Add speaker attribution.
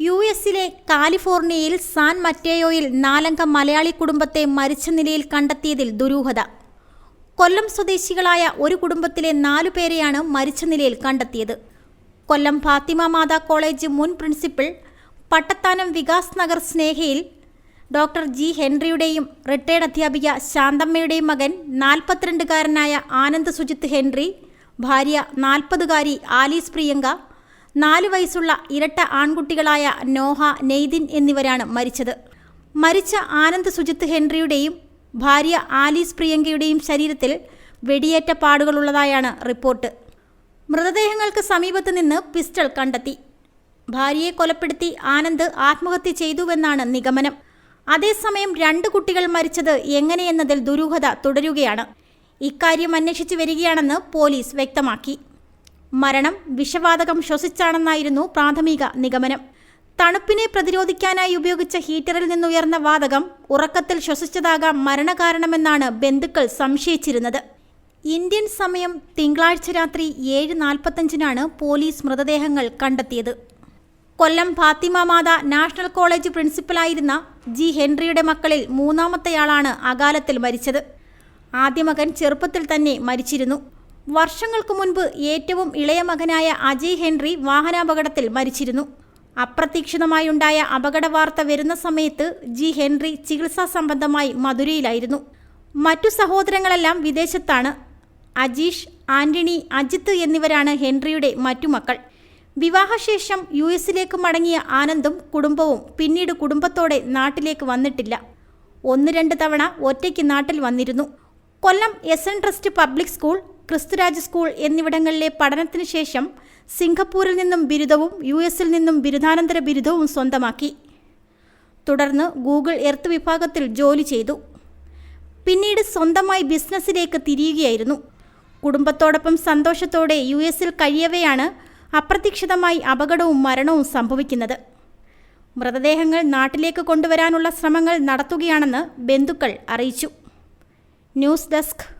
Speaker 1: U എസിലെ കാലിഫോർണിയയിൽ San മറ്റേയോയിൽ നാലംഗ മലയാളി കുടുംബത്തെ മരിച്ച നിലയിൽ കണ്ടെത്തിയതിൽ ദുരൂഹത. കൊല്ലം സ്വദേശികളായ ഒരു കുടുംബത്തിലെ നാലു പേരെയാണ് മരിച്ച നിലയിൽ കണ്ടെത്തിയത്. കൊല്ലം ഫാത്തിമ മാതാ കോളേജ് മുൻ പ്രിൻസിപ്പൽ പട്ടത്താനം വികാസ് നഗർ സ്നേഹയിൽ ഡോക്ടർ ജി ഹെൻറിയുടെയും റിട്ടയർഡ് അധ്യാപിക ശാന്തമ്മയുടെയും മകൻ നാൽപ്പത്തിരണ്ടുകാരനായ ആനന്ദ് സുജിത്ത് ഹെൻറി ഭാര്യ നാൽപ്പതുകാരി ആലീസ് പ്രിയങ്ക നാല് വയസ്സുള്ള ഇരട്ട ആൺകുട്ടികളായ നോഹ നെയ്തിൻ എന്നിവരാണ് മരിച്ചത്. മരിച്ച ആനന്ദ് സുജിത്ത് ഹെൻറിയുടെയും ഭാര്യ ആലീസ് പ്രിയങ്കയുടെയും ശരീരത്തിൽ വെടിയേറ്റ പാടുകളുള്ളതായാണ് റിപ്പോർട്ട്. മൃതദേഹങ്ങൾക്ക് സമീപത്ത് നിന്ന് പിസ്റ്റൾ കണ്ടെത്തി. ഭാര്യയെ കൊലപ്പെടുത്തി ആനന്ദ് ആത്മഹത്യ ചെയ്തുവെന്നാണ് നിഗമനം. അതേസമയം രണ്ട് കുട്ടികൾ മരിച്ചത് എങ്ങനെയെന്നതിൽ ദുരൂഹത തുടരുകയാണ്. ഇക്കാര്യം അന്വേഷിച്ചു വരികയാണെന്ന് പോലീസ് വ്യക്തമാക്കി. മരണം വിഷവാതകം ശ്വസിച്ചാണെന്നായിരുന്നു പ്രാഥമിക നിഗമനം. തണുപ്പിനെ പ്രതിരോധിക്കാനായി ഉപയോഗിച്ച ഹീറ്ററിൽ നിന്നുയർന്ന വാതകം ഉറക്കത്തിൽ ശ്വസിച്ചതാകാം മരണകാരണമെന്നാണ് ബന്ധുക്കൾ സംശയിച്ചിരുന്നത്. ഇന്ത്യൻ സമയം തിങ്കളാഴ്ച രാത്രി ഏഴ് നാൽപ്പത്തഞ്ചിനാണ് പോലീസ് മൃതദേഹങ്ങൾ കണ്ടെത്തിയത്. കൊല്ലം ഫാത്തിമ മാത നാഷണൽ കോളേജ് പ്രിൻസിപ്പലായിരുന്ന ജി ഹെൻറിയുടെ മക്കളിൽ മൂന്നാമത്തെയാളാണ് അകാലത്തിൽ മരിച്ചത്. ആദ്യ മകൻ ചെറുപ്പത്തിൽ തന്നെ മരിച്ചിരുന്നു. വർഷങ്ങൾക്കു മുൻപ് ഏറ്റവും ഇളയ മകനായ അജയ് ഹെൻറി വാഹനാപകടത്തിൽ മരിച്ചിരുന്നു. അപ്രതീക്ഷിതമായുണ്ടായ അപകട വാർത്ത വരുന്ന സമയത്ത് ജി ഹെൻറി ചികിത്സാ സംബന്ധമായി മധുരയിലായിരുന്നു. മറ്റു സഹോദരങ്ങളെല്ലാം വിദേശത്താണ്. അജീഷ് ആന്റണി അജിത്ത് എന്നിവരാണ് ഹെൻറിയുടെ മറ്റു മക്കൾ. വിവാഹശേഷം യു എസിലേക്ക് മടങ്ങിയ ആനന്ദും കുടുംബവും പിന്നീട് കുടുംബത്തോടെ നാട്ടിലേക്ക് വന്നിട്ടില്ല. ഒന്ന് രണ്ട് തവണ ഒറ്റയ്ക്ക് നാട്ടിൽ വന്നിരുന്നു. Kollam S N trust public school Christuraj school എന്നിവിടങ്ങളിലെ പഠനത്തിന് ശേഷം സിംഗപ്പൂരിൽ നിന്നും ബിരുദവും യു എസിൽ നിന്നും ബിരുദാനന്തര ബിരുദവും സ്വന്തമാക്കി. തുടർന്ന് ഗൂഗിൾ എർത്ത് വിഭാഗത്തിൽ ജോലി ചെയ്തു. പിന്നീട് സ്വന്തമായി ബിസിനസ്സിലേക്ക് തിരിയുകയായിരുന്നു. കുടുംബത്തോടൊപ്പം സന്തോഷത്തോടെ യു എസിൽ കഴിയവെയാണ് അപ്രതീക്ഷിതമായി അപകടവും മരണവും സംഭവിക്കുന്നത്. മൃതദേഹങ്ങൾ നാട്ടിലേക്ക് കൊണ്ടുവരാനുള്ള ശ്രമങ്ങൾ നടത്തുകയാണെന്ന് ബന്ധുക്കൾ അറിയിച്ചു. News desk